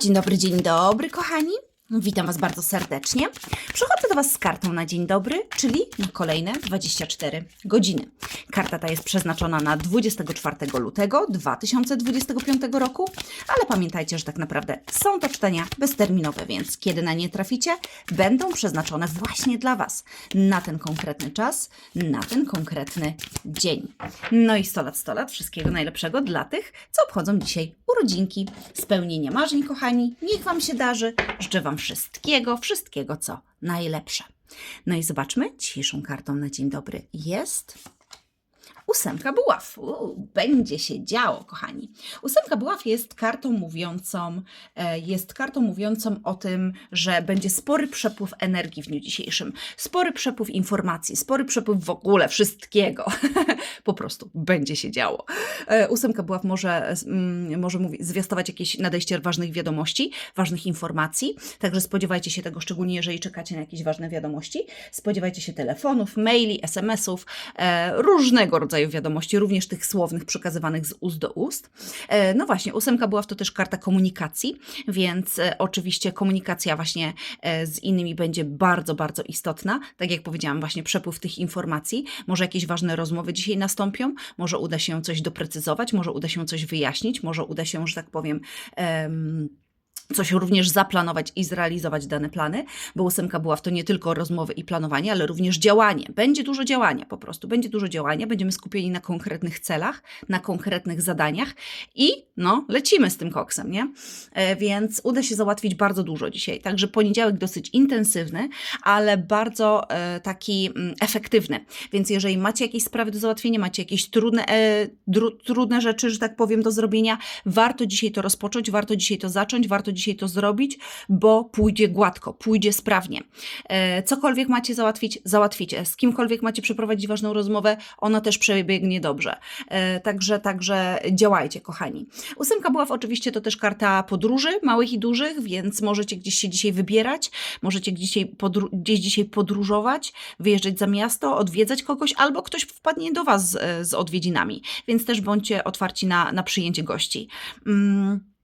Dzień dobry, dzień dobry, kochani. Witam Was bardzo serdecznie. Przychodzę do Was z kartą na dzień dobry, czyli na kolejne 24 godziny. Karta ta jest przeznaczona na 24 lutego 2025 roku, ale pamiętajcie, że tak naprawdę są to czytania bezterminowe, więc kiedy na nie traficie, będą przeznaczone właśnie dla Was na ten konkretny czas, na ten konkretny dzień. No i 100 lat, 100 lat, wszystkiego najlepszego dla tych, co obchodzą dzisiaj urodzinki, spełnienia marzeń, kochani. Niech Wam się darzy. Życzę Wam wszystkiego, wszystkiego, co najlepsze. No i zobaczmy, dzisiejszą kartą na dzień dobry jest ósemka buław. Będzie się działo, kochani. Ósemka buław jest kartą mówiącą, e, jest kartą mówiącą o tym, że będzie spory przepływ energii w dniu dzisiejszym, spory przepływ informacji, spory przepływ w ogóle wszystkiego. po prostu będzie się działo. E, Ósemka buław może, mm, może mówi, zwiastować jakieś nadejście ważnych wiadomości, ważnych informacji, także spodziewajcie się tego, szczególnie jeżeli czekacie na jakieś ważne wiadomości. Spodziewajcie się telefonów, maili, SMS-ów, e, różnego rodzaju wiadomości, również tych słownych przekazywanych z ust do ust. E, no właśnie, ósemka buław to też karta komunikacji, więc e, oczywiście komunikacja właśnie e, z innymi będzie bardzo, bardzo istotna. Tak jak powiedziałam, właśnie przepływ tych informacji. Może jakieś ważne rozmowy dzisiaj nastąpią, może uda się coś doprecyzować, może uda się coś wyjaśnić, może uda się, że tak powiem, em, coś również zaplanować i zrealizować dane plany, bo ósemka była w to nie tylko rozmowy i planowanie, ale również działanie. Będzie dużo działania po prostu, będzie dużo działania, będziemy skupieni na konkretnych celach, na konkretnych zadaniach i no, lecimy z tym koksem, nie? E, więc uda się załatwić bardzo dużo dzisiaj. Także poniedziałek dosyć intensywny, ale bardzo e, taki mm, efektywny. Więc jeżeli macie jakieś sprawy do załatwienia, macie jakieś trudne, e, trudne rzeczy, że tak powiem, do zrobienia, warto dzisiaj to rozpocząć, warto dzisiaj to zacząć, warto dzisiaj to zrobić, bo pójdzie gładko, pójdzie sprawnie. E, cokolwiek macie załatwić, załatwicie. Z kimkolwiek macie przeprowadzić ważną rozmowę, ona też przebiegnie dobrze. E, także, także działajcie, kochani. Ósemka buław oczywiście to też karta podróży, małych i dużych, więc możecie gdzieś się dzisiaj wybierać, możecie gdzieś dzisiaj, podru- gdzieś dzisiaj podróżować, wyjeżdżać za miasto, odwiedzać kogoś, albo ktoś wpadnie do Was z, z odwiedzinami, więc też bądźcie otwarci na, na przyjęcie gości. Mm.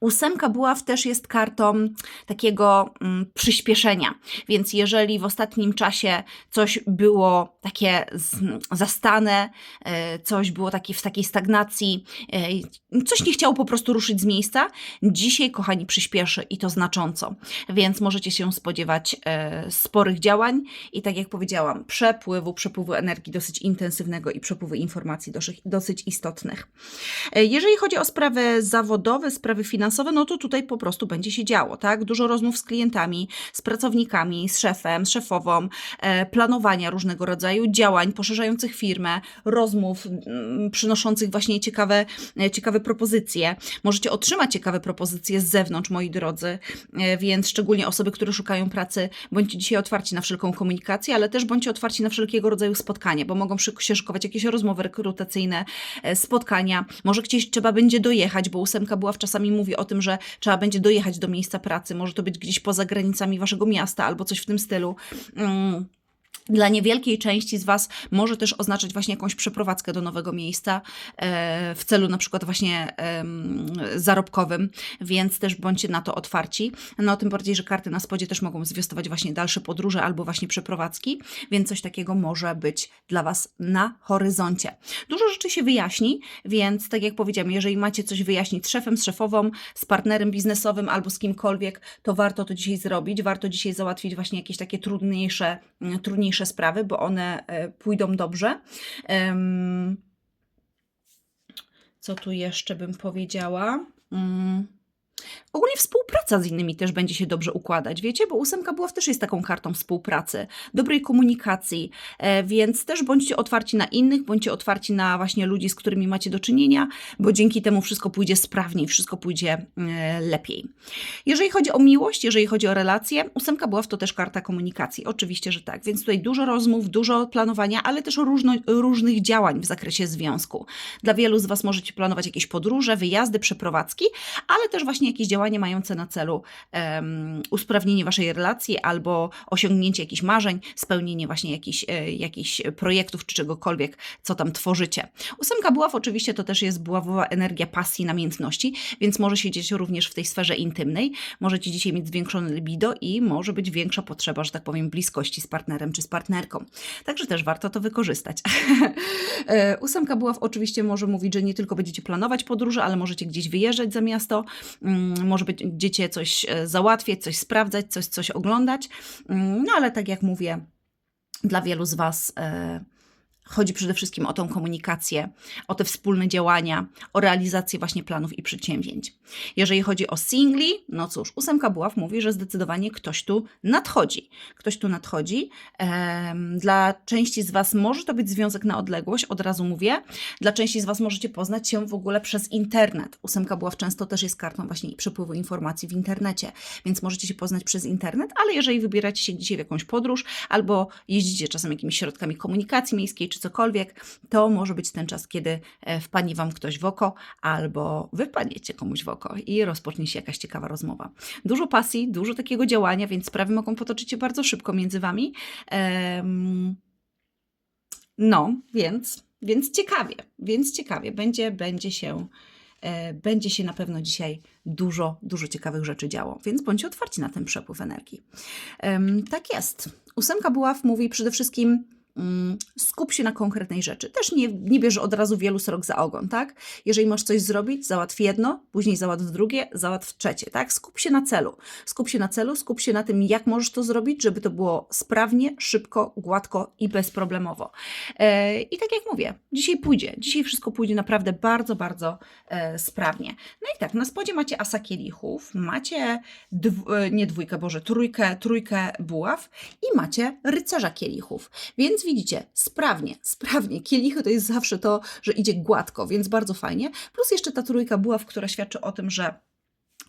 Ósemka buław też jest kartą takiego mm, przyspieszenia, więc jeżeli w ostatnim czasie coś było takie z, zastane, e, coś było takie w takiej stagnacji, e, coś nie chciało po prostu ruszyć z miejsca, dzisiaj, kochani, przyspieszy i to znacząco. Więc możecie się spodziewać e, sporych działań i tak jak powiedziałam, przepływu, przepływu energii dosyć intensywnego i przepływu informacji dosyć, dosyć istotnych. E, Jeżeli chodzi o sprawy zawodowe, sprawy finansowe, no to tutaj po prostu będzie się działo, tak? Dużo rozmów z klientami, z pracownikami, z szefem, z szefową, e, planowania różnego rodzaju działań poszerzających firmę, rozmów mm, przynoszących właśnie ciekawe, e, ciekawe propozycje. Możecie otrzymać ciekawe propozycje z zewnątrz, moi drodzy, e, więc szczególnie osoby, które szukają pracy, bądźcie dzisiaj otwarci na wszelką komunikację, ale też bądźcie otwarci na wszelkiego rodzaju spotkania, bo mogą się szykować jakieś rozmowy rekrutacyjne, spotkania, może gdzieś trzeba będzie dojechać, bo ósemka była czasami mówi o tym, że trzeba będzie dojechać do miejsca pracy, może to być gdzieś poza granicami waszego miasta albo coś w tym stylu. Dla niewielkiej części z Was może też oznaczać właśnie jakąś przeprowadzkę do nowego miejsca e, w celu na przykład właśnie zarobkowym, więc też bądźcie na to otwarci. No tym bardziej, że karty na spodzie też mogą zwiastować właśnie dalsze podróże albo właśnie przeprowadzki, więc coś takiego może być dla Was na horyzoncie. Dużo rzeczy się wyjaśni, więc tak jak powiedziałam, jeżeli macie coś wyjaśnić z szefem, z szefową, z partnerem biznesowym albo z kimkolwiek, to warto to dzisiaj zrobić, warto dzisiaj załatwić właśnie jakieś takie trudniejsze, mm, trudniejsze sprawy, bo one e, pójdą dobrze. Co tu jeszcze bym powiedziała? Mm. Ogólnie współpraca z innymi też będzie się dobrze układać, wiecie, bo ósemka była też jest taką kartą współpracy, dobrej komunikacji, e, więc też bądźcie otwarci na innych, bądźcie otwarci na właśnie ludzi, z którymi macie do czynienia, bo dzięki temu wszystko pójdzie sprawniej, wszystko pójdzie e, lepiej. Jeżeli chodzi o miłość, jeżeli chodzi o relacje, ósemka była to też karta komunikacji, oczywiście, że tak, więc tutaj dużo rozmów, dużo planowania, ale też różno, różnych działań w zakresie związku. Dla wielu z Was możecie planować jakieś podróże, wyjazdy, przeprowadzki, ale też właśnie jakieś działania mające na celu em, usprawnienie waszej relacji albo osiągnięcie jakichś marzeń, spełnienie właśnie jakichś, e, jakichś projektów czy czegokolwiek, co tam tworzycie. Ósemka buław oczywiście to też jest buławowa energia pasji, namiętności, więc może się dziać również w tej sferze intymnej. Możecie dzisiaj mieć zwiększone libido i może być większa potrzeba, że tak powiem, bliskości z partnerem czy z partnerką. Także też warto to wykorzystać. E, Ósemka buław oczywiście może mówić, że nie tylko będziecie planować podróże, ale możecie gdzieś wyjeżdżać za miasto, może będziecie coś e, załatwiać, coś sprawdzać, coś, coś oglądać. Mm, No ale tak jak mówię, dla wielu z Was e, chodzi przede wszystkim o tą komunikację, o te wspólne działania, o realizację właśnie planów i przedsięwzięć. Jeżeli chodzi o singli, no cóż, ósemka buław mówi, że zdecydowanie ktoś tu nadchodzi. Ktoś tu nadchodzi. Dla części z Was może to być związek na odległość, od razu mówię. Dla części z Was możecie poznać się w ogóle przez internet. Ósemka buław często też jest kartą właśnie przepływu informacji w internecie, więc możecie się poznać przez internet, ale jeżeli wybieracie się dzisiaj w jakąś podróż albo jeździcie czasem jakimiś środkami komunikacji miejskiej czy cokolwiek, to może być ten czas, kiedy e, wpadnie Wam ktoś w oko albo wy wpadniecie komuś w oko i rozpocznie się jakaś ciekawa rozmowa. Dużo pasji, dużo takiego działania, więc sprawy mogą potoczyć się bardzo szybko między Wami. Em, no, więc, więc ciekawie, więc ciekawie. Będzie, będzie się, e, będzie się na pewno dzisiaj dużo, dużo ciekawych rzeczy działo, więc bądźcie otwarci na ten przepływ energii. Em, tak jest. Ósemka buław mówi przede wszystkim skup się na konkretnej rzeczy. Też nie, nie bierz od razu wielu srok za ogon, tak? Jeżeli masz coś zrobić, załatw jedno, później załatw drugie, załatw trzecie, tak? Skup się na celu. Skup się na celu, skup się na tym, jak możesz to zrobić, żeby to było sprawnie, szybko, gładko i bezproblemowo. E, I tak jak mówię, dzisiaj pójdzie. Dzisiaj wszystko pójdzie naprawdę bardzo, bardzo e, sprawnie. No i tak, na spodzie macie asa kielichów, macie dw- e, nie dwójkę, Boże, trójkę, trójkę buław i macie rycerza kielichów. Więc widzicie, sprawnie, sprawnie. Kielichy to jest zawsze to, że idzie gładko, więc bardzo fajnie. Plus jeszcze ta trójka buław, która świadczy o tym, że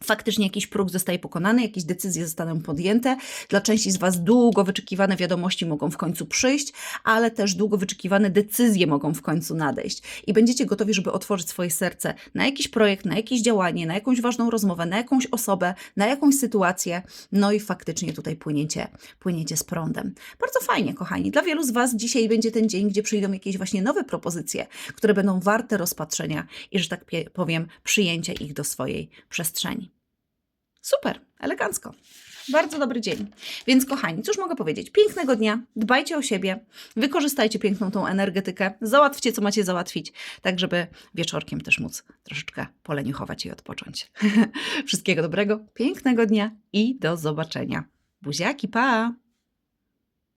faktycznie jakiś próg zostaje pokonany, jakieś decyzje zostaną podjęte. Dla części z Was długo wyczekiwane wiadomości mogą w końcu przyjść, ale też długo wyczekiwane decyzje mogą w końcu nadejść. I będziecie gotowi, żeby otworzyć swoje serce na jakiś projekt, na jakieś działanie, na jakąś ważną rozmowę, na jakąś osobę, na jakąś sytuację. No i faktycznie tutaj płyniecie, płyniecie z prądem. Bardzo fajnie, kochani. Dla wielu z Was dzisiaj będzie ten dzień, gdzie przyjdą jakieś właśnie nowe propozycje, które będą warte rozpatrzenia i, że tak powiem, przyjęcia ich do swojej przestrzeni. Super, elegancko. Bardzo dobry dzień. Więc kochani, cóż mogę powiedzieć? Pięknego dnia, dbajcie o siebie, wykorzystajcie piękną tą energetykę, załatwcie co macie załatwić, tak żeby wieczorkiem też móc troszeczkę poleniuchować i odpocząć. Wszystkiego dobrego, pięknego dnia i do zobaczenia. Buziaki, pa!